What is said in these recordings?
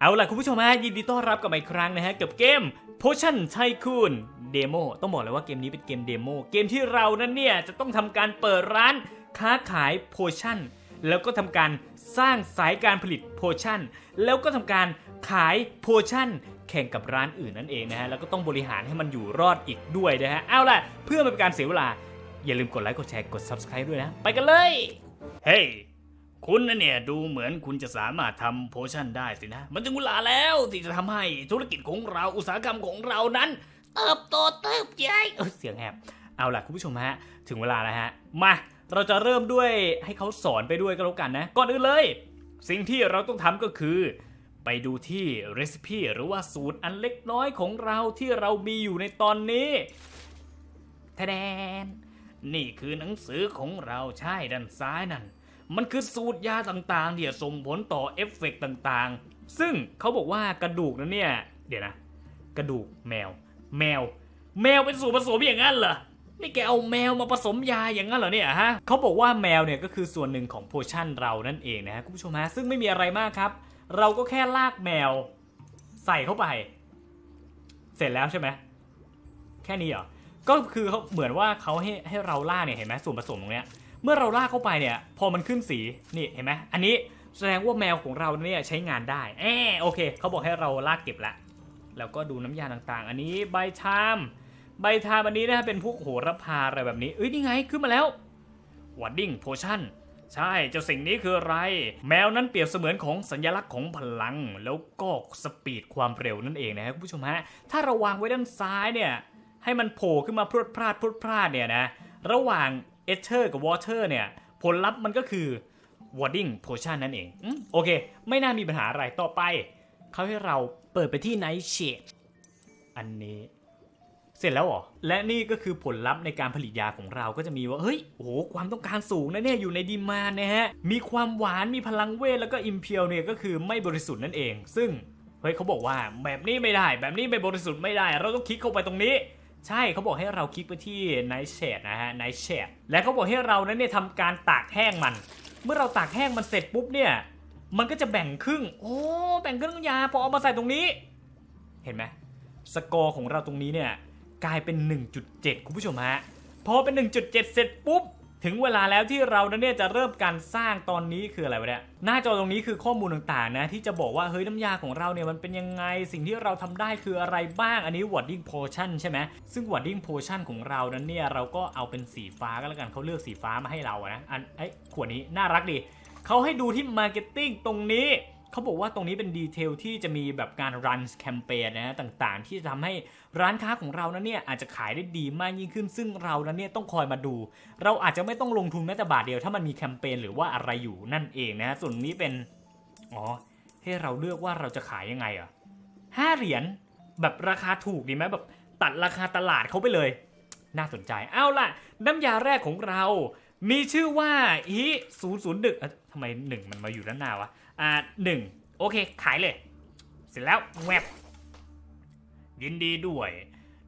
เอาล่ะคุณผู้ชมฮะยินดีต้อนรับกลับมาอีกครั้งนะฮะกับเกม Potion Tycoon Demo ต้องบอกเลยว่าเกมนี้เป็นเกมเดโมเกมที่เรานั้นเนี่ยจะต้องทำการเปิดร้านค้าขายโพชั่นแล้วก็ทำการสร้างสายการผลิตโพชั่นแล้วก็ทำการขายโพชั่นแข่งกับร้านอื่นนั่นเองนะฮะแล้วก็ต้องบริหารให้มันอยู่รอดอีกด้วยนะฮะเอาล่ะเพื่อไม่เป็นการเสียเวลา อย่าลืมกดไลค์กดแชร์กด Subscribe ด้วยนะ ไปกันเลยเฮ้ คุณนะเนี่ยดูเหมือนคุณจะสามารถทำโพชั่นได้สินะ มันถึงเวลาแล้วที่จะทำให้ธุรกิจของเราอุตสาหกรรมของเรานั้น เติบโตเติบใหญ่เออเสียงแหบเอาล่ะคุณผู้ชมฮะ ถึงเวลาแล้วฮะ มาเราจะเริ่มด้วยให้เขาสอนไปด้วยก็แล้วกันนะ ก่อนอื่นเลย สิ่งที่เราต้องทำก็คือ ไปดูที่เรซิปีหรือว่าสูตรอันเล็กน้อยของเราที่เรามีอยู่ในตอนนี้ทะแดนนี่คือหนังสือของเราใช่ด้านซ้ายนั่น มันคือสูตรยาต่างๆที่ส่งผลต่อเอฟเฟกต์ต่างๆ ซึ่งเขาบอกว่ากระดูกนั้นเนี่ย เดี๋ยวนะ กระดูกแมว แมว แมวเป็นส่วนผสมอย่างนั้นเหรอนี่แกเอาแมวมาผสมยาอย่างนั้นเหรอเนี่ยฮะเขาบอกว่าแมวเนี่ยก็คือส่วนหนึ่งของโพชั่นเรานั่นเองนะฮะคุณผู้ชมฮะซึ่งไม่มีอะไรมากครับ เราก็แค่ลากแมว ใส่เข้าไป เสร็จแล้วใช่ไหมแค่นี้เหรอก็คือเขาเหมือนว่าเขาให้ให้เราล่ากเนี่ยเห็นไหมส่วนผสมตรงเนี้ย เมื่อเราลากเข้าไปเนี่ยพอมันขึ้นสีนี่เห็นไหมอันนี้แสดงว่าแมวของเราเนี่ยใช้งานได้แอโอเคเขาบอกให้เราลากเก็บละแล้วก็ดูน้ำยาต่างๆ อันนี้ใบชามใบชามอันนี้นะเป็นพวกโหระพาอะไรแบบนี้เอ้ยนี่ไงขึ้นมาแล้ววัดดิ้งโพชั่นใช่เจ้าสิ่งนี้คืออะไร แมวนั้นเปรียบเสมือนของสัญลักษณ์ของพลัง แล้วก็สปีดความเร็วนั่นเองนะครับคุณผู้ชมฮะถ้าเราวางไว้ด้านซ้ายเนี่ยให้มันโผล่ขึ้นมาพรวดพลาดพรวดพลาดเนี่ยนะระหว่าง เอเ e อร์กับวอเ e อร์เนี่ย ผลลัพธ์มันก็คือ warding potion นั่นเองอโอเค ไม่น่ามีปัญหาอะไรต่อไป เขาให้เราเปิดไปที่ night shade อันนี้ เสร็จแล้วเหรอ และนี่ก็คือผลลัพธ์ในการผลิตยาของเราก็จะมีว่า เฮ้ย โอ้โห ความต้องการสูงนะเนี่ย อยู่ในดีมานนะฮะ มีความหวาน มีพลังเวท แล้วก็อิมเพียวเนี่ยก็คือไม่บริสุทธิ์นั่นเอง ซึ่ง เฮ้ยเขาบอกว่าแบบนี้ไม่ได้ แบบนี้ไม่บริสุทธิ์ไม่ได้ เราต้องคลิกเข้าไปตรงนี้ ใช่เขาบอกให้เราคลิกไปที่ Night Shade นะฮะ Night Shade และเขาบอกให้เรานั้นเนี่ยทำการตากแห้งมัน เมื่อเราตากแห้งมันเสร็จปุ๊บเนี่ย มันก็จะแบ่งครึ่ง โอ้ แบ่งครึ่งยาพอเอามาใส่ตรงนี้ เห็นไหมสกอร์ของเราตรงนี้เนี่ยกลายเป็น 1.7 คุณผู้ชมฮะ พอเป็น 1.7 เสร็จปุ๊บ ถึงเวลาแล้วที่เรานั้นเนี่ยจะเริ่มการสร้างตอนนี้คืออะไรวะเนี่ยหน้าจอตรงนี้คือข้อมูลต่างๆนะที่จะบอกว่าเฮ้ยน้ำยาของเราเนี่ยมันเป็นยังไงสิ่งที่เราทำได้คืออะไรบ้างอันนี้ warding potion ใช่ไหมซึ่ง warding potion ของเรานั้นเนี่ยเราก็เอาเป็นสีฟ้าก็แล้วกันเขาเลือกสีฟ้ามาให้เราอะนะอันไอ้ขวดนี้น่ารักดีเขาให้ดูที่ marketing ตรงนี้เขาบอกว่าตรงนี้เป็นดีเทลที่จะมีแบบการ run แคมเปญนะต่างๆ ที่จะทำให้ ร้านค้าของเรานั้นเนี่ยอาจจะขายได้ดีมากยิ่งขึ้น ซึ่งเรานั้นเนี่ยต้องคอยมาดู เราอาจจะไม่ต้องลงทุนแม้แต่บาทเดียวถ้ามันมีแคมเปญหรือว่าอะไรอยู่นั่นเองนะส่วนนี้เป็นอ๋อให้เราเลือกว่าเราจะขายยังไงอะห้าเหรียญแบบราคาถูกดีไหมแบบตัดราคาตลาดเขาไปเลย น่าสนใจเอาล่ะ น้ำยาแรกของเรา มีชื่อว่าอีศูนย์ศูนย์ดึกทำไมหนึ่งมันมาอยู่ด้านหน้าวะอ่าหนึ่งโอเค ขายเลย เสร็จแล้วแวบ ยินดีด้วย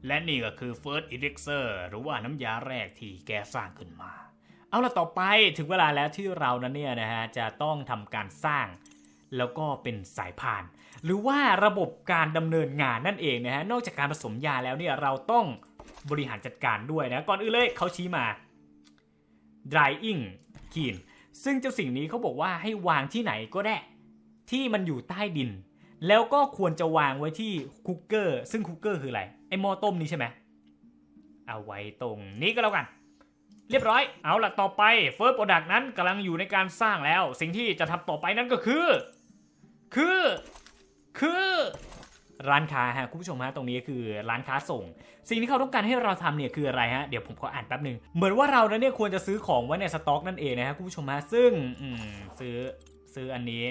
และนี่ก็คือ First Elixir หรือว่าน้ำยาแรกที่แกสร้างขึ้นมา เอาละต่อไปถึงเวลาแล้วที่เรานั้นเนี่ยนะฮะจะต้องทำการสร้างแล้วก็เป็นสายพาน หรือว่าระบบการดำเนินงานนั่นเองนะฮะนอกจากการผสมยาแล้วเนี่ยเราต้องบริหารจัดการด้วยนะก่อนอื่นเลยเขาชี้มา drying clean ซึ่งเจ้าสิ่งนี้เขาบอกว่าให้วางที่ไหนก็ได้ ที่มันอยู่ใต้ดิน แล้วก็ควรจะวางไว้ที่คุกเกอร์ซึ่งคุกเกอร์คืออะไรไอหม้อต้มนี้ใช่ไหมเอาไว้ตรงนี้ก็แล้วกัน เรียบร้อยเอาล่ะต่อไปเฟิร์สโปรดักต์นั้นกำลังอยู่ในการสร้างแล้ว สิ่งที่จะทำต่อไปนั้นก็คือ คือ คือร้านค้าฮะคุณผู้ชมฮะตรงนี้คือร้านค้าส่ง สิ่งที่เขาต้องการให้เราทำเนี่ยคืออะไรฮะเดี๋ยวผมขออ่านแป๊บหนึ่งเหมือนว่าเรานั้นเนี่ยควรจะซื้อของไว้ในสต็อกนั่นเองนะฮะคุณผู้ชมฮะซึ่งซื้อซื้ออันนี้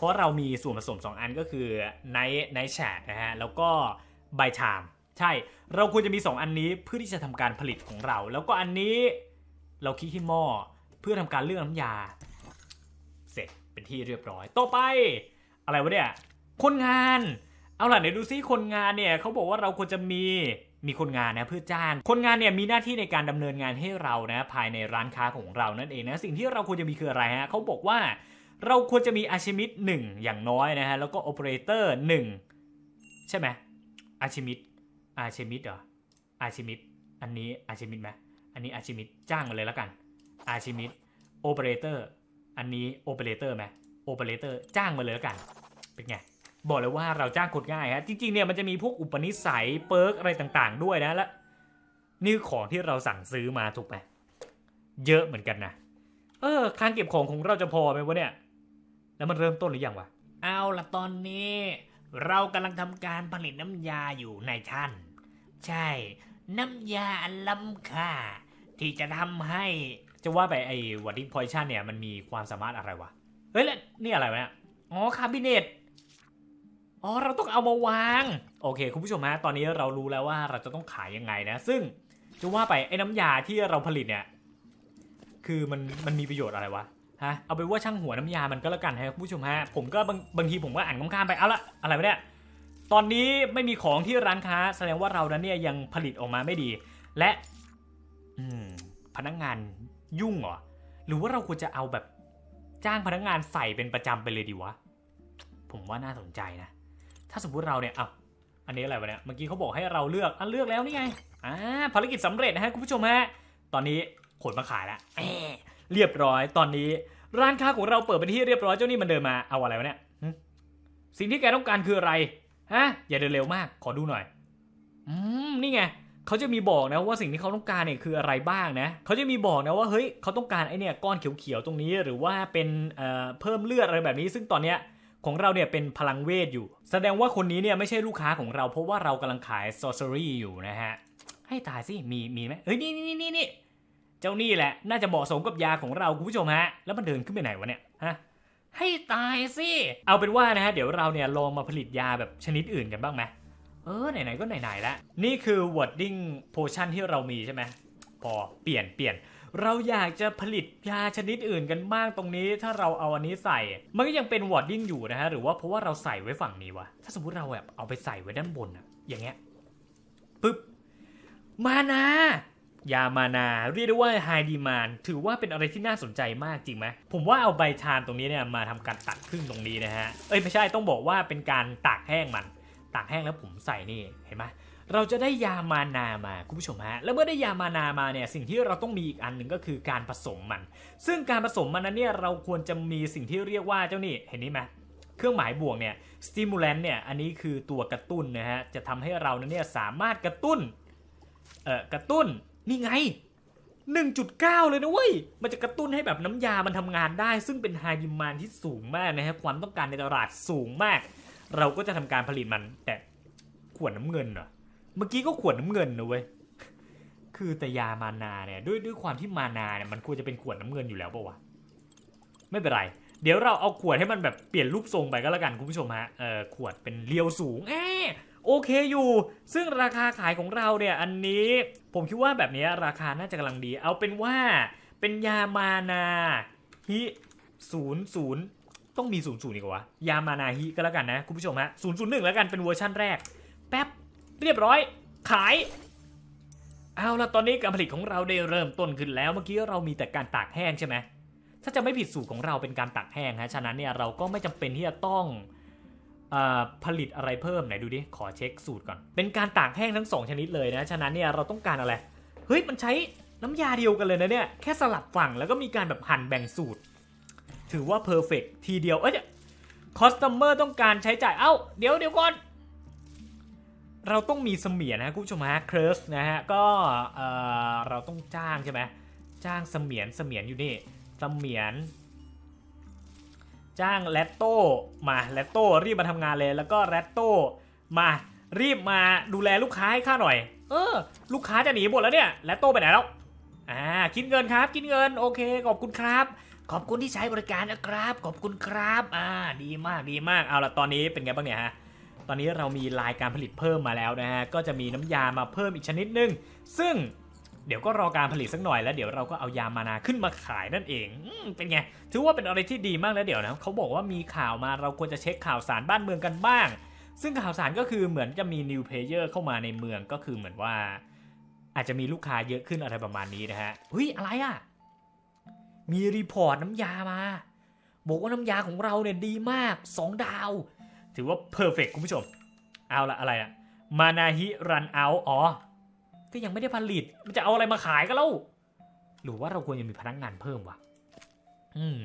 เพราะเรามีส่วนผสม 2 อันก็คือไนท์ไนท์แชทนะฮะ แล้วก็ใบชามใช่ เราควรจะมี 2 อันนี้เพื่อที่จะทำการผลิตของเรา แล้วก็อันนี้เราคลิกที่หม้อเพื่อทำการเลือกน้ำยา เสร็จเป็นที่เรียบร้อย ต่อไป อะไรวะเนี่ย คนงาน เอาล่ะเดี๋ยวดูซิคนงานเนี่ยเขาบอกว่าเราควรจะมีมีคนงานนะเพื่อจ้าง คนงานเนี่ยมีหน้าที่ในการดำเนินงานให้เรานะภายในร้านค้าของเรานั่นเองนะสิ่งที่เราควรจะมีคืออะไรฮะเขาบอกว่า เราควรจะมีอาชิมิตหนึ่งอย่างน้อยนะฮะ แล้วก็โอเปอเรเตอร์หนึ่งใช่ไหมอาชิมิตอาชิมิตเหรออาชิมิตอันนี้อาชิมิตไหมอันนี้อาชิมิตจ้างมาเลยแล้วกันอาชิมิตโอเปอเรเตอร์อันนี้โอเปอเรเตอร์ไหมโอเปอเรเตอร์จ้างมาเลยแล้วกัน เป็นไงบอกเลยว่าเราจ้างคนง่ายฮะจริงๆเนี่ยมันจะมีพวกอุปนิสัยเปิร์กอะไรต่างๆ ด้วยนะและนี่คือของที่เราสั่งซื้อมาถูกไหมเยอะเหมือนกันนะเออคลังเก็บของของเราจะพอไหมวะเนี่ย แล้วมันเริ่มต้นหรือยังวะ เอาละตอนนี้ เรากำลังทำการผลิตน้ำยาอยู่ในท่าน ใช่ น้ำยาอันล้ำค่า ที่จะทำให้ จะว่าไปไอ้วัดดิ้งพอยชั่นเนี่ยมันมีความสามารถอะไรวะ เฮ้ยแล้วนี่อะไรวะเนี่ย อ๋อคาบิเนตอ๋อเราต้องเอามาวาง โอเค คุณผู้ชมฮะตอนนี้เรารู้แล้วว่าเราจะต้องขายยังไงนะ ซึ่งจะว่าไปไอ้น้ำยาที่เราผลิตเนี่ย คือมันมันมีประโยชน์อะไรวะ ฮะเอาไปว่าช่างหัวน้ำยามันก็แล้วกันฮะคุณผู้ชมฮะผมก็บางบางทีผมก็อ่านข้ามไปเอาละอะไรวะเนี่ยตอนนี้ไม่มีของที่ร้านค้า แสดงว่าเรานั้นเนี่ยยังผลิตออกมาไม่ดี และอืพนักงานยุ่งเหรอหรือว่าเราควรจะเอาแบบจ้างพนักงานใส่เป็นประจำไปเลยดีวะผมว่าน่าสนใจนะ ถ้าสมมติเราเนี่ยเอาอันนี้อะไรวะเนี่ยเมื่อกี้เขาบอกให้เราเลือกอะเลือกแล้วนี่ไงอ่าภารกิจสำเร็จนะฮะคุณผู้ชมฮะตอนนี้ขนมาขายแล้ว เรียบร้อยตอนนี้ ร้านค้าของเราเปิดเป็นที่เรียบร้อยเจ้านี่มันเดินมาเอาอะไรวะเนี่ยสิ่งที่แกต้องการคืออะไรฮะอย่าเดินเร็วมาก ขอดูหน่อย อืมนี่ไงเขาจะมีบอกนะว่าสิ่งที่เขาต้องการเนี่ยคืออะไรบ้างนะเขาจะมีบอกนะว่าเฮ้ยเขาต้องการไอเนี่ยก้อนเขียวๆตรงนี้ หรือว่าเป็นเอ่อเพิ่มเลือดอะไรแบบนี้ ซึ่งตอนเนี้ยของเราเนี่ยเป็นพลังเวทอยู่ แสดงว่าคนนี้เนี่ยไม่ใช่ลูกค้าของเราเพราะว่าเรากำลังขาย sorcery อยู่นะฮะ ให้ตายสิมีมีไหมเฮ้ยนี่นี่นี่นี่ เจ้านี่แหละ น่าจะเหมาะสมกับยาของเราคุณผู้ชมฮะ แล้วมันเดินขึ้นไปไหนวะเนี่ยฮะให้ตายสิ เอาเป็นว่านะฮะเดี๋ยวเราเนี่ยลองมาผลิตยาแบบชนิดอื่นกันบ้างไหมเออไหนๆก็ไหนๆแล้วนี่คือ wording potion ที่เรามีใช่ไหมพอเปลี่ยนเปลี่ยน เราอยากจะผลิตยาชนิดอื่นกันบ้างตรงนี้ ถ้าเราเอาอันนี้ใส่ มันก็ยังเป็น wording อยู่นะฮะหรือว่าเพราะว่าเราใส่ไว้ฝั่งนี้วะถ้าสมมติเราแบบเอาไปใส่ไว้ด้านบนอะอย่างเงี้ยปึ๊บมานา ยามานาเรียกได้ว่า high demand ถือว่าเป็นอะไรที่น่าสนใจมากจริงไหมผมว่าเอาใบชานตรงนี้เนี่ยมาทำการตัดครึ่งตรงนี้นะฮะเอ้ยไม่ใช่ต้องบอกว่าเป็นการตากแห้งมัน ตากแห้งแล้วผมใส่นี่เห็นไหมเราจะได้ยามานามาคุณผู้ชมฮะแล้วเมื่อได้ยามานามาเนี่ยสิ่งที่เราต้องมีอีกอันหนึ่งก็คือการผสมมัน ซึ่งการผสมมันนั้นเนี่ยเราควรจะมีสิ่งที่เรียกว่าเจ้านี่เห็นนี่ไหมเครื่องหมายบวกเนี่ย stimulant เนี่ยอันนี้คือตัวกระตุ้นนะฮะจะทำให้เรานั้นเนี่ยสามารถกระตุ้นเอ่อกระตุ้น นี่ไง 1.9 เลยนะเว้ย มันจะกระตุ้นให้แบบน้ำยามันทำงานได้ ซึ่งเป็นไฮดิมานที่สูงมากนะฮะ ความต้องการในตลาดสูงมาก เราก็จะทำการผลิตมัน แต่ขวดน้ำเงินเหรอ เมื่อกี้ก็ขวดน้ำเงินนะเว้ย คือแต่ยามานาเนี่ยด้วยด้วยความที่มานาเนี่ยมันควรจะเป็นขวดน้ำเงินอยู่แล้วปะวะ ไม่เป็นไร เดี๋ยวเราเอาขวดให้มันแบบเปลี่ยนรูปทรงไปก็แล้วกันคุณผู้ชมฮะ เออขวดเป็นเรียวสูงเออ โอเคอยู่ ซึ่งราคาขายของเราเนี่ยอันนี้ผมคิดว่าแบบนี้ราคาน่าจะกำลังดี เอาเป็นว่าเป็นยามานาฮิศูนย์ศูนย์ต้องมีศูนย์ศูนย์อีกวะยามานาฮิก็แล้วกันนะคุณผู้ชมฮะศูนย์ศูนย์หนึ่งแล้วกันเป็นเวอร์ชั่นแรก แป๊บเรียบร้อย ขายเอาละตอนนี้การผลิตของเราได้เริ่มต้นขึ้นแล้วเมื่อกี้เรามีแต่การตากแห้งใช่ไหมถ้าจะไม่ผิดสูตรของเราเป็นการตากแห้งฮะฉะนั้นเนี่ยเราก็ไม่จำเป็นที่จะต้อง ผลิตอะไรเพิ่มไหนดูดิ ขอเช็คสูตรก่อน เป็นการตากแห้งทั้งสองชนิดเลยนะ ฉะนั้นเนี่ยเราต้องการอะไร เฮ้ย มันใช้น้ำยาเดียวกันเลยนะเนี่ย แค่สลับฝั่งแล้วก็มีการแบบหั่นแบ่งสูตร ถือว่าเพอร์เฟกทีเดียว เอ้ยคอสต o มเมอร์ต้องการใช้จ่าย เอ้า เดี๋ยวเดี๋ยวก่อน เราต้องมีเสมียนนะคุณผู้ชมฮะเครสนะฮะ ก็เออเราต้องจ้างใช่ไหมจ้างเสมียนเสมียนอยู่นี่เสมียน จ้างแรตโต้มาแรตโต้รีบมาทำงานเลย แล้วก็แรตโต้มารีบมาดูแลลูกค้าให้ข้าหน่อย เออ ลูกค้าจะหนีหมดแล้วเนี่ยแรตโต้ไปไหนแล้วอ่าคิดเงินครับคิดเงินโอเคขอบคุณครับ ขอบคุณที่ใช้บริการนะครับ ขอบคุณครับอ่าดีมากดีมากเอาละตอนนี้เป็นไงบ้างเนี่ยฮะตอนนี้เรามีลายการผลิตเพิ่มมาแล้วนะฮะก็จะมีน้ำยามาเพิ่มอีกชนิดหนึงซึ่ง เดี๋ยวก็รอการผลิตสักหน่อยแล้วเดี๋ยวเราก็เอายามานาขึ้นมาขายนั่นเองอเป็นไง ถือว่าเป็นอะไรที่ดีมากแล้วเดี๋ยวนะเขาบอกว่ามีข่าวมาเราควรจะเช็คข่าวสารบ้านเมืองกันบ้าง ซึ่งข่าวสารก็คือเหมือนจะมี new player เข้ามาในเมืองก็คือเหมือนว่า อาจจะมีลูกค้าเยอะขึ้นอะไรประมาณนี้นะฮะเฮ้ยอะไรอะมีรีพอร์ตน้ำยามา บอกว่าน้ำยาของเราเนี่ยดีมาก 2 ดาว ถือว่าเพอร์เฟกคุณผู้ชม เอาละอะไรอะมานาฮิรันเอาอ๋อ ก็ยังไม่ได้ผลิต มันจะเอาอะไรมาขายก็เล่าหรือว่าเราควรจะมีพนักงานเพิ่มวะอืม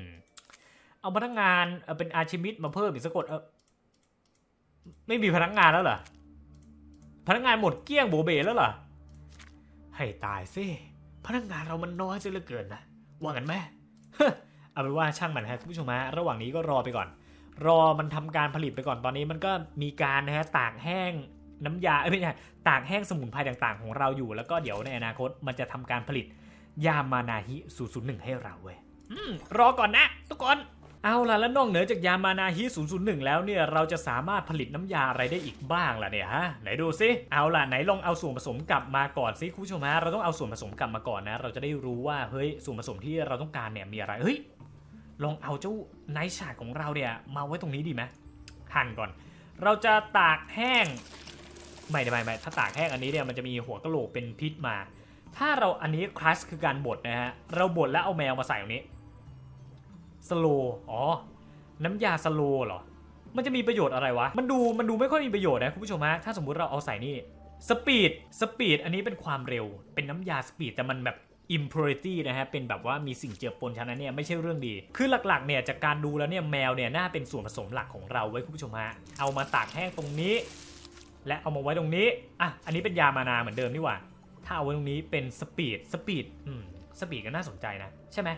เอาพนักงานเอ่อเป็นอาชิมิตมาเพิ่มอีกสักคนเออไม่มีพนักงานแล้วเหรอ พนักงานหมดเกลี้ยงโบเบแล้วเหรอ ให้ตายสิ พนักงานเรามันน้อยซะเหลือเกินนะ ว่ากันไหมเอาเป็นว่าช่างมันนะครับคุณผู้ชมฮะ ระหว่างนี้ก็รอไปก่อน รอมันทำการผลิตไปก่อน ตอนนี้มันก็มีการนะฮะตากแห้ง น้ำยาเอ้ยไม่ใช่ตากแห้งสมุนไพรต่างๆ ของเราอยู่ แล้วก็เดี๋ยวในอนาคตมันจะทำการผลิตยามานาฮิ001 ให้เราเว้ยอืมรอก่อนนะ ทุกคน เอาล่ะแล้วนอกเหนือจากยามานาฮิ001 แล้วเนี่ยเราจะสามารถผลิตน้ำยาอะไรได้อีกบ้างล่ะเนี่ยฮะไหนดูซิเอาล่ะไหนลองเอาส่วนผสมกลับมาก่อนซิคุณผู้ชมฮะเราต้องเอาส่วนผสมกลับมาก่อนนะ เราจะได้รู้ว่าเฮ้ยส่วนผสมที่เราต้องการเนี่ยมีอะไรเฮ้ยลองเอาเจ้าไนท์ชาร์ดของเราเนี่ยมาไว้ตรงนี้ดีไหมหั่นก่อน เราจะตากแห้ง ไม่ไม่ไม่ถ้าตากแห้งอันนี้เนี่ยมันจะมีหัวกะโหลกเป็นพิษมา ถ้าเราอันนี้คลาสคือการบดนะฮะ เราบดแล้วเอาแมวมาใส่ตรงนี้สโลอ๋อ น้ำยาสโลเหรอ มันจะมีประโยชน์อะไรวะ มันดูมันดูไม่ค่อยมีประโยชน์นะคุณผู้ชมฮะ ถ้าสมมุติเราเอาใส่นี่สปีดสปีดอันนี้เป็นความเร็ว เป็นน้ำยาสปีดแต่มันแบบ impurity นะฮะ เป็นแบบว่ามีสิ่งเจือปนฉะนั้นเนี่ยไม่ใช่เรื่องดี คือหลักๆเนี่ยจากการดูแล้วเนี่ยแมวเนี่ยน่าเป็นส่วนผสมหลักของเราไว้คุณผู้ชมฮะ เอามาตากแห้งตรงนี้ และเอามาไว้ตรงนี้อะอันนี้เป็นยามานาเหมือนเดิมนี่หว่าถ้าเอาไว้ตรงนี้เป็นสปีดสปีดอืมสปีดก็น่าสนใจนะ ใช่ไหม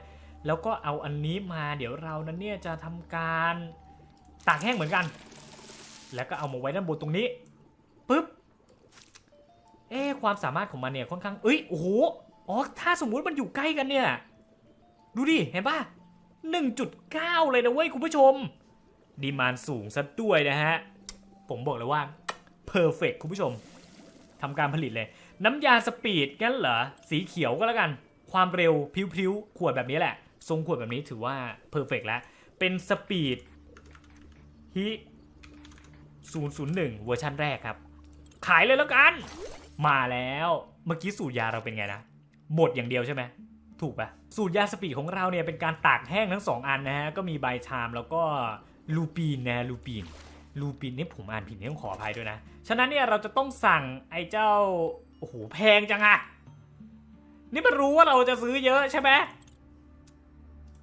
แล้วก็เอาอันนี้มาเดี๋ยวเรานั้นเนี่ยจะทำการตากแห้งเหมือนกัน แล้วก็เอามาไว้ด้านบนตรงนี้ปึ๊บเอ๊ความสามารถของมันเนี่ยค่อนข้างเอ้ยโอ้โหอ๋อถ้าสมมุติมันอยู่ใกล้กันเนี่ย ดูดิเห็นปะ1.9 เลยนะเว้ยคุณผู้ชม ดีมานสูงซะด้วยนะฮะ ผมบอกเลยว่า เพอร์เฟกคุณผู้ชมทำการผลิตเลย น้ำยาสปีดงั้นเหรอ สีเขียวก็แล้วกัน ความเร็วพริ้วๆ ขวดแบบนี้แหละ ทรงขวดแบบนี้ถือว่าเพอร์เฟกแล้ว เป็นสปีดฮิ001 เวอร์ชันแรกครับ ขายเลยแล้วกัน มาแล้วเมื่อกี้สูตรยาเราเป็นไงนะบดอย่างเดียวใช่ไหมถูกปะสูตรยาสปีดของเราเนี่ยเป็นการตากแห้งทั้งสองอันนะฮะ ก็มีใบชามแล้วก็ลูปีนนะลูปีน ลูปินนี่ผมอ่านผิดนี่ต้องขออภัยด้วยนะ ฉะนั้นเนี่ยเราจะต้องสั่งไอ้เจ้า โอ้โหแพงจังอะนี่มันรู้ว่าเราจะซื้อเยอะใช่ไหม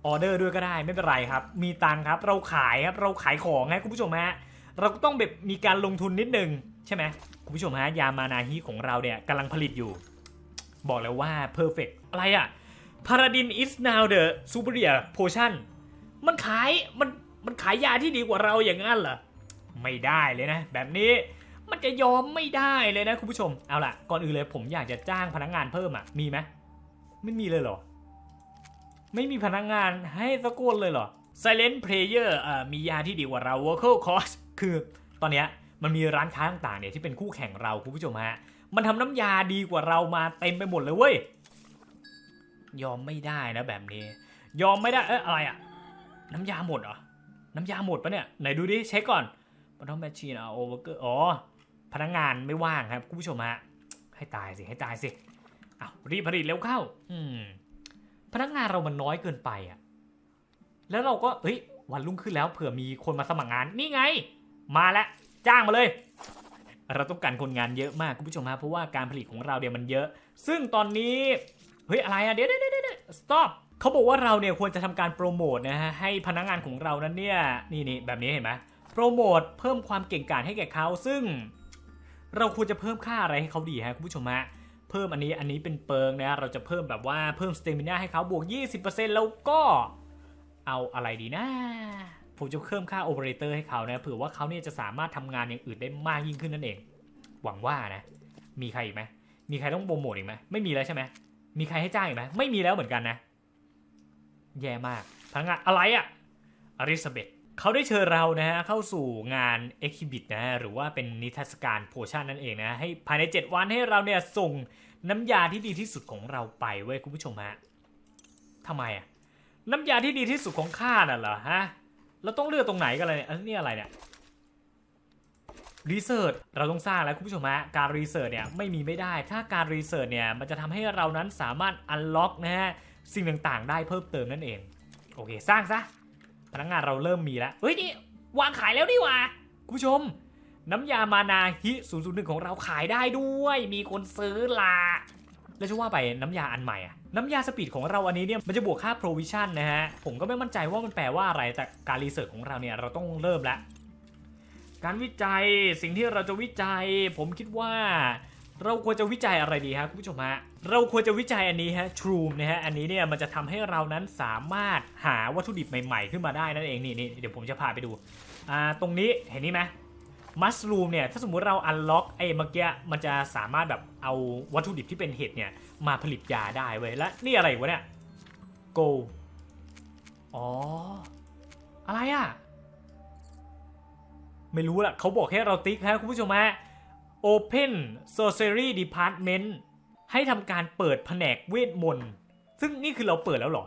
ออเดอร์ด้วยก็ได้ไม่เป็นไรครับ มีตังค์ครับ เราขายครับเราขายของฮะคุณผู้ชมฮะเราก็ต้องแบบมีการลงทุนนิดนึงใช่ไหมคุณผู้ชมฮะยามานาฮิของเราเนี่ยกำลังผลิตอยู่ บอกเลยว่า perfect อะไรอะพาราดิน is now the superior potion มันขายมันมันขายยาที่ดีกว่าเราอย่างนั้นเหรอ ไม่ได้เลยนะ แบบนี้มันจะยอมไม่ได้เลยนะคุณผู้ชม เอาล่ะ ก่อนอื่นเลยผมอยากจะจ้างพนักงานเพิ่มอะ มีไหมไม่มีเลยเหรอ ไม่มีพนักงานให้สักคนเลยเหรอ Silent Player อ่ามียาที่ดีกว่าเรา Vocal Cost คือตอนเนี้ยมันมีร้านค้าต่างๆเนี่ยที่เป็นคู่แข่งเราคุณผู้ชมฮะ มันทำน้ำยาดีกว่าเรามาเต็มไปหมดเลยเว้ย ยอมไม่ได้นะแบบนี้ ยอมไม่ได้ เอ๊ะอะไรอะน้ำยาหมดเหรอ น้ำยาหมดปะเนี่ย ไหนดูดิเช็คก่อน ปทอมแมชชีนเอาโอเวอร์เกอร์อ๋อ พนักงานไม่ว่างครับ คุณผู้ชมฮะ ให้ตายสิ ให้ตายสิอ้าวรีบผลิตเร็วเข้า อืม พนักงานเรามันน้อยเกินไปอะ แล้วเราก็เอ้ย วันรุ่งขึ้นแล้วเผื่อมีคนมาสมัครงาน นี่ไง มาแล้ว จ้างมาเลย เราต้องการคนงานเยอะมากคุณผู้ชมฮะ เพราะว่าการผลิตของเราเนี่ยมันเยอะ ซึ่งตอนนี้ เฮ้ย อะไรอะเดี๋ยวเดี๋ยวเดี๋ยวเดี๋ยว stop เขาบอกว่าเราเนี่ยควรจะทำการโปรโมทนะฮะให้พนักงานของเรานั้นเนี่ยนี่นี่แบบนี้เห็นไหม โปรโมทเพิ่มความเก่งกาจให้แก่เขาซึ่ง เราควรจะเพิ่มค่าอะไรให้เขาดีฮะคุณผู้ชมฮะเพิ่มอันนี้อันนี้เป็นเปิงนะเราจะเพิ่มแบบว่าเพิ่มสเตมิน่าให้เขาบวก 20%แล้วก็เอาอะไรดีนะผมจะเพิ่มค่าโอเปอเรเตอร์ให้เขานะเผื่อว่าเขาเนี่ยจะสามารถทำงานอย่างอื่นได้มากยิ่งขึ้นนั่นเอง หวังว่านะ มีใครอีกไหมมีใครต้องโปรโมทอีกไหมไม่มีแล้วใช่ไหมมีใครให้จ้างอีกไหมไม่มีแล้วเหมือนกันนะ แย่มากพนักงานอะไรอะอริซาเบธ เขาได้เชิญเรานะฮะเข้าสู่งาน Exhibit นะฮะหรือว่าเป็นนิทรรศการโพชั่นนั่นเองนะให้ภายใน 7 วันให้เราเนี่ยส่งน้ำยาที่ดีที่สุดของเราไปเว้ยคุณผู้ชมฮะทำไมอะน้ำยาที่ดีที่สุดของข้าน่ะเหรอฮะเราต้องเลือกตรงไหนกันเลยเนี่ยอันนี้อะไรเนี่ยรีเสิร์ชเราต้องสร้างแล้วคุณผู้ชมฮะการรีเสิร์ชเนี่ยไม่มีไม่ได้ ถ้าการรีเสิร์ชเนี่ยมันจะทำให้เรานั้นสามารถอันล็อกนะฮะสิ่งต่างๆ ได้เพิ่มเติมนั่นเองโอเค สร้างซะ พนักงานเราเริ่มมีแล้วเฮ้ยนี่วางขายแล้วนี่หว่าคุณผู้ชม น้ำยามานาฮิ001 ของเราขายได้ด้วย มีคนซื้อละแล้วจะว่าไปน้ำยาอันใหม่อะน้ำยาสปีดของเราอันนี้เนี่ยมันจะบวกค่า provision นะฮะ ผมก็ไม่มั่นใจว่ามันแปลว่าอะไร แต่การรีเสิร์ชของเราเนี่ยเราต้องเริ่มแล้ว การวิจัยสิ่งที่เราจะวิจัย ผมคิดว่า เราควรจะวิจัยอะไรดีครับคุณผู้ชมฮะเราควรจะวิจัยอันนี้ฮะ Troom นะฮะอันนี้เนี่ยมันจะทำให้เรานั้นสามารถหาวัตถุดิบใหม่ ๆ ขึ้นมาได้นั่นเองนี่นี่เดี๋ยวผมจะพาไปดูอ่าตรงนี้เห็นนี่ไหมมัส o ูมเนี่ยถ้าสมมุติเราอันล็อกไอ้เมื่อกี้มันจะสามารถแบบเอาวัตถุดิบที่เป็นเห็ดเนี่ยมาผลิตยาได้เว้ยและนี่อะไรวะเนี่ย go อ๋ออะไรอะไม่รู้ละเขาบอกให้เราติ๊กครับคุณผู้ชมฮะ Open Sorcery Department ให้ทำการเปิดแผนกเวทมนต์ซึ่งนี่คือเราเปิดแล้วหรอ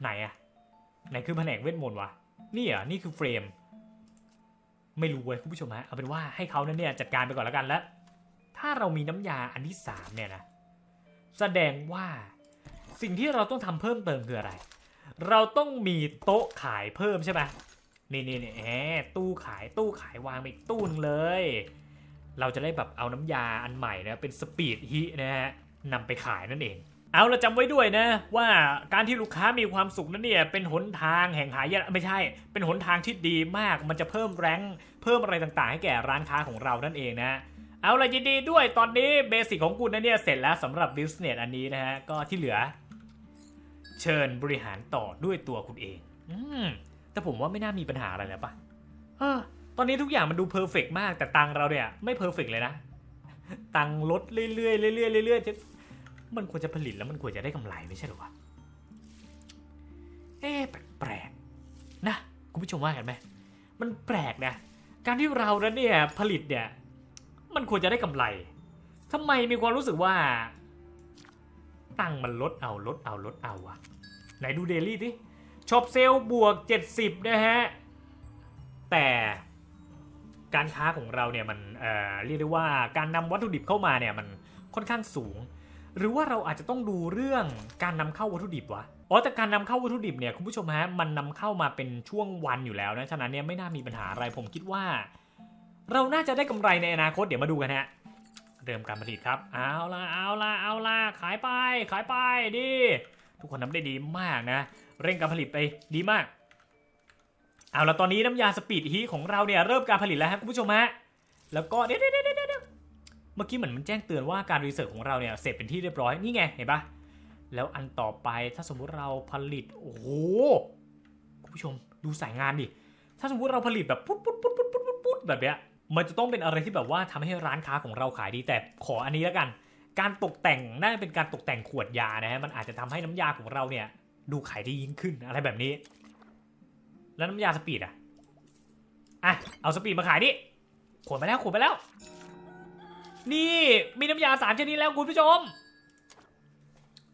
ไหนอะไหนคือแผนกเวทมนต์วะนี่อะนี่คือเฟรม ไม่รู้เว้ยคุณผู้ชมฮะเอาเป็นว่าให้เขาเนี่ยจัดการไปก่อนแล้วกันแล้ว ถ้าเรามีน้ำยาอันที่สามเนี่ยนะแสดงว่าสิ่งที่เราต้องทำเพิ่มเติมคืออะไร เราต้องมีโต๊ะขายเพิ่มใช่ไหมนี่นี่นี่แหมตู้ขายตู้ขายวางไปอีกตู้หนึงเลย เราจะได้แบบเอาน้ำยาอันใหม่นะเป็นสปีดฮินะฮะนำไปขายนั่นเอง เอาเราจำไว้ด้วยนะ ว่าการที่ลูกค้ามีความสุขนั้นเนี่ยเป็นหนทางแห่งหายะไม่ใช่ เป็นหนทางที่ดีมาก มันจะเพิ่มแรงเพิ่มอะไรต่างๆ ให้แก่ร้านค้าของเรานั่นเองนะเอาละยินดีด้วยตอนนี้เบสิกของคุณนะเนี่ยเสร็จแล้วสำหรับบิสเนสอันนี้นะฮะก็ที่เหลือ เชิญบริหารต่อด้วยตัวคุณเอง อืมแต่ผมว่าไม่น่ามีปัญหาอะไรแล้วปะเออ ตอนนี้ทุกอย่างมันดูเพอร์เฟกมาก แต่ตังเราเนี่ยไม่เพอร์เฟกเลยนะ ตังลดเรื่อยๆเรื่อยๆเรื่อยๆมันควรจะผลิตแล้วมันควรจะได้กำไรไม่ใช่หรอวะ เอ๊ะแปลกๆนะ คุณผู้ชมว่ากันไหม มันแปลกนะ การที่เรานั้นเนี่ยผลิตเนี่ย มันควรจะได้กำไรทำไมมีความรู้สึกว่า ตังมันลดเอาลดเอาลดเอาวะไหนดูเดลี่ดิช็อปเซลบวก 70 นะฮะ แต่ การค้าของเราเนี่ยมันเเรียกได้ว่าการนำวัตถุดิบเข้ามาเนี่ยมันค่อนข้างสูง หรือว่าเราอาจจะต้องดูเรื่องการนำเข้าวัตถุดิบวะอ๋อแต่การนำเข้าวัตถุดิบเนี่ยคุณผู้ชมฮะมันนำเข้ามาเป็นช่วงวันอยู่แล้วนะฉะนั้นเนี่ยไม่น่ามีปัญหาอะไรผมคิดว่า เราน่าจะได้กำไรในอนาคตเดี๋ยวมาดูกันฮะเริ่มการผลิตครับเอาละเอาละเอาละขายไปขายไปดิทุกคนทำได้ดีมากนะ เร่งการผลิตไปดีมาก เอาละตอนนี้น้ำยาสปีดฮีของเราเนี่ยเริ่มการผลิตแล้วครับคุณผู้ชมฮะแล้วก็เดี๋ยวเดี๋ยวเดี๋ยวเดี๋ยวเมื่อกี้เหมือนมันแจ้งเตือนว่าการรีเสิร์ชของเราเนี่ยเสร็จเป็นที่เรียบร้อยนี่ไงเห็นปะแล้วอันต่อไปถ้าสมมุติเราผลิตโอ้โหคุณผู้ชมดูสายงานดิถ้าสมมติเราผลิตแบบปุ๊ดปุ๊ดปุ๊ดปุ๊ดปุ๊ดปุ๊ดแบบเนี้ยมันจะต้องเป็นอะไรที่แบบว่าทำให้ร้านค้าของเราขายดีแต่ขออันนี้แล้วกัน การตกแต่งน่าจะเป็นการตกแต่งขวดยานะฮะมันอาจจะทำให้น้ำยาของเราเนี่ยดูขายได้ยิ่งขึ้นอะไรแบบนี้ แล้วน้ำยาสปีดอะ อะ เอาสปีดมาขายดิขวดไปแล้วขวดไปแล้ว นี่มีน้ำยาสามชนิดแล้วคุณผู้ชม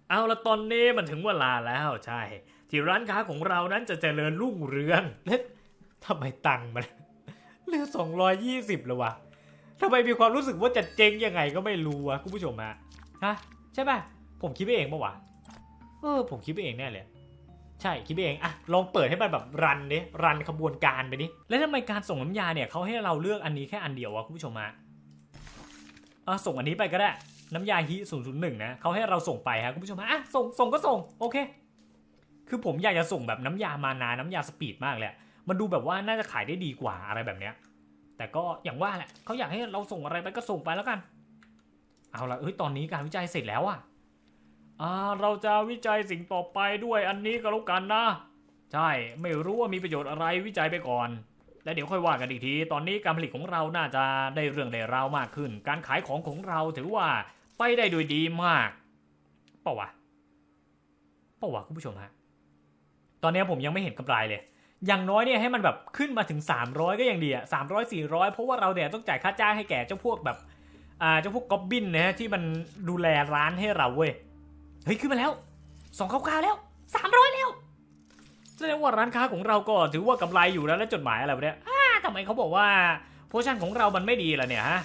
เอาละตอนนี้มันถึงเวลาแล้วใช่ ที่ร้านค้าของเรานั้นจะเจริญรุ่งเรืองและทำไมตังค์มันเหลือสองร้อยยี่สิบแล้ววะทำไมมีความรู้สึกว่าจะเจ๊งยังไงก็ไม่รู้วะคุณผู้ชมฮะฮะใช่ป่ะผมคิดไปเองปะวะเออผมคิดไปเองแน่เลย ใช่คิดเองอะลองเปิดให้มันแบบรันดิรันขบวนการไปดิแล้วทำไมการส่งน้ำยาเนี่ยเขาให้เราเลือกอันนี้แค่อันเดียววะคุณผู้ชมฮะเออส่งอันนี้ไปก็ได้ น้ำยาฮิ001นย์หนึ่งนะเขาให้เราส่งไปฮะคุณผู้ชมฮะอะส่งส่งก็ส่งโอเค คือผมอยากจะส่งแบบน้ำยามานาน้ำยาสปีดมากเลยอะมันดูแบบว่าน่าจะขายได้ดีกว่าอะไรแบบเนี้ยแต่ก็อย่างว่าแหละเขาอยากให้เราส่งอะไรไปก็ส่งไปแล้วกัน เอาละเอ้ยตอนนี้การวิจัยเสร็จแล้วอะ อ่าเราจะวิจัยสิ่งต่อไปด้วยอันนี้ก็แล้วกันนะ ใช่ไม่รู้ว่ามีประโยชน์อะไรวิจัยไปก่อนแล้วเดี๋ยวค่อยว่ากันอีกที ตอนนี้การผลิตของเราน่าจะได้เรื่องได้ราวมากขึ้น การขายของของเราถือว่าไปได้โดยดีมากเปล่าวะเปล่าวะคุณผู้ชมฮะ ตอนนี้ผมยังไม่เห็นกำไรเลย อย่างน้อยเนี่ยให้มันแบบขึ้นมาถึง 300 ก็ยังดีอะ300 400เพราะว่าเราเนี่ยต้องจ่ายค่าจ้างให้แก่เจ้าพวกแบบ อ่าเจ้าพวกก๊อบบินนะฮะที่มันดูแลร้านให้เราเว้ย เฮ้ยขึ้นมาแล้วสองข้าวๆแล้ว300แล้วแสดงว่าร้านค้าของเราก็ถือว่ากำไรอยู่แล้วแล้วจดหมายอะไรวะเนี่ยอ้าทำไมเขาบอกว่าโพชั่นของเรามันไม่ดีล่ะเนี่ยฮะ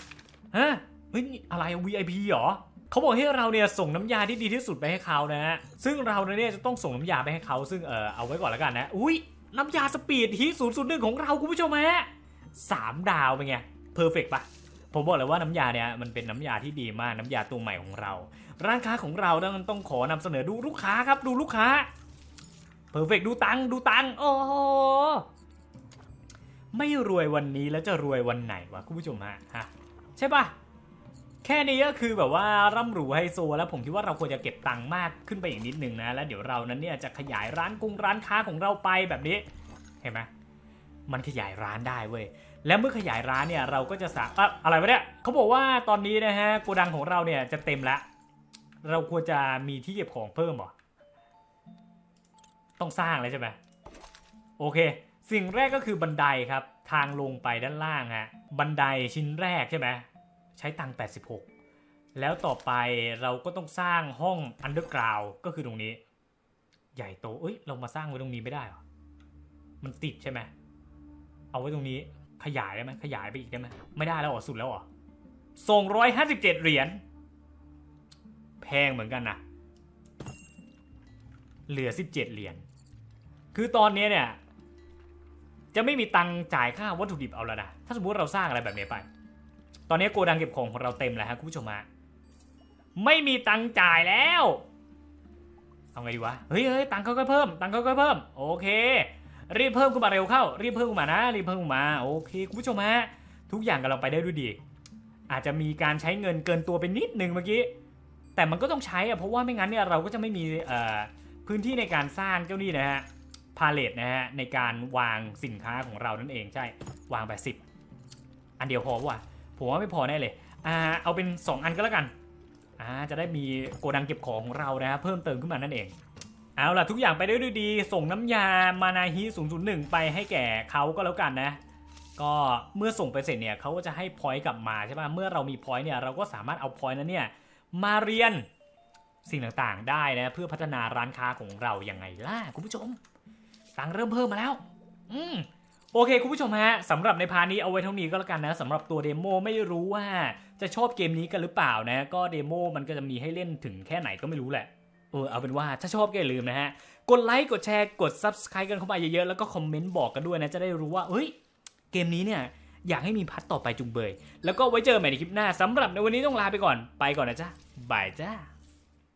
ฮะเฮ้ยอะไร VIP เหรอเขาบอกให้เราเนี่ยส่งน้ำยาที่ดีที่สุดไปให้เขานะฮะซึ่งเราเนี่ยจะต้องส่งน้ำยาไปให้เขาซึ่งเออเอาไว้ก่อนแล้วกันนะอุ้ยน้ำยาสปีดฮีศูนย์ศูนย์หนึ่งของเราคุณผู้ชมฮะสามดาวเป็นไงเพอร์เฟกต์ปะ ผมบอกเลยว่าน้ำยาเนี่ยมันเป็นน้ำยาที่ดีมากน้ำยาตัวใหม่ของเรา ร้านค้าของเราต้องต้องขอนำเสนอดูลูกค้าครับดูลูกค้าเพอร์เฟกดูตังดูตังโอ้โหไม่รวยวันนี้แล้วจะรวยวันไหนวะคุณผู้ชมฮะฮะใช่ปะแค่นี้ก็คือแบบว่าร่ำรวยไฮโซ แล้วผมคิดว่าเราควรจะเก็บตังค์มากขึ้นไปอีกนิดนึงนะ แล้วเดี๋ยวเรานั้นเนี่ยจะขยายร้านกุ้งร้านค้าของเราไปแบบนี้ เห็นไหมมันขยายร้านได้เว้ย แล้วเมื่อขยายร้านเนี่ยเราก็จะสาอะอะไรวะเนี่ยเขาบอกว่าตอนนี้นะฮะโกดังของเราเนี่ยจะเต็มแล้วเราควรจะมีที่เก็บของเพิ่มหรอต้องสร้างเลยใช่ไหมโอเค สิ่งแรกก็คือบันไดครับ ทางลงไปด้านล่างฮะบันไดชิ้นแรกใช่ไหมใช้ตังค์86 แล้วต่อไปเราก็ต้องสร้างห้องอันเดอร์กราวก็คือตรงนี้ ใหญ่โตเอ้ยเรามาสร้างไว้ตรงนี้ไม่ได้หรอมันติดใช่ไหมเอาไว้ตรงนี้ ขยายได้ไหมขยายไปอีกได้ไหมไม่ได้แล้วเหรอสุดแล้วเหรอส่งร้อยห้าสิบเจ็ดเหรียญแพงเหมือนกันนะเหลือสิบเจ็ดเหรียญคือตอนนี้เนี่ย จะไม่มีตังจ่ายค่าวัตถุดิบเอาแล้วนะถ้าสมมติเราสร้างอะไรแบบนี้ไป ตอนนี้โกดังเก็บของของเราเต็มแล้วฮะคุณผู้ชมฮะไม่มีตังจ่ายแล้วเอาไงดีวะเฮ้ยเฮ้ยตังค์เขาก็เพิ่ม ตังค์เขาก็เพิ่ม โอเค รีบเพิ่มขึ้นมาเร็วเข้า รีบเพิ่มขึ้นมานะรีบเพิ่มขึ้นมาโอเคคุณผู้ชมฮะทุกอย่างกำลังไปได้ด้วยดี อาจจะมีการใช้เงินเกินตัวไปนิดนึงเมื่อกี้แต่มันก็ต้องใช้อะเพราะว่าไม่งั้นเนี่ยเราก็จะไม่มีเอ่อพื้นที่ในการสร้างเจ้านี่นะฮะพาเลตนะฮะในการวางสินค้าของเรานั่นเองใช่วางแบบสิบอันเดียวพอวะผมว่าไม่พอแน่เลยอ่าเอาเป็น 2 อันก็แล้วกันอ่าจะได้มีโกดังเก็บของของเรานะฮะเพิ่มเติมขึ้นมานั่นเอง เอาล่ะทุกอย่างไปได้ด้วยดี ส่งน้ำยามานาฮิ001 ไปให้แก่เขาก็แล้วกันนะ ก็เมื่อส่งไปเสร็จเนี่ยเขาก็จะให้พอยต์กลับมาใช่ไหมเมื่อเรามีพอยต์เนี่ยเราก็สามารถเอาพอยต์นั้นเนี่ยมาเรียนสิ่งต่างๆได้นะ เพื่อพัฒนาร้านค้าของเราอยังไงล่ะคุณผู้ชมตังเริ่มเพิ่มมาแล้ว อืมโอเคคุณผู้ชมฮะสำหรับในพาร์ทนี้เอาไว้เท่านี้ก็แล้วกันนะสำหรับตัวเดโมไม่รู้ว่าจะชอบเกมนี้กันหรือเปล่านะ ก็เดโมมันก็จะมีให้เล่นถึงแค่ไหนก็ไม่รู้แหละ อเอาเป็นว่าถ้าชอบก็อย่าลืมนะฮะ กดไลค์กดแชร์กด Subscribe กันเข้ามาเยอะๆ แล้วก็คอมเมนต์บอกกันด้วยนะ จะได้รู้ว่าเฮ้ย เกมนี้เนี่ย อยากให้มีพัทต่อไปจุงเบย แล้วก็ไว้เจอใหม่ในคลิปหน้าสำหรับในวันนี้ต้องลาไปก่อนไปก่อนนะจ๊ะบายจ้า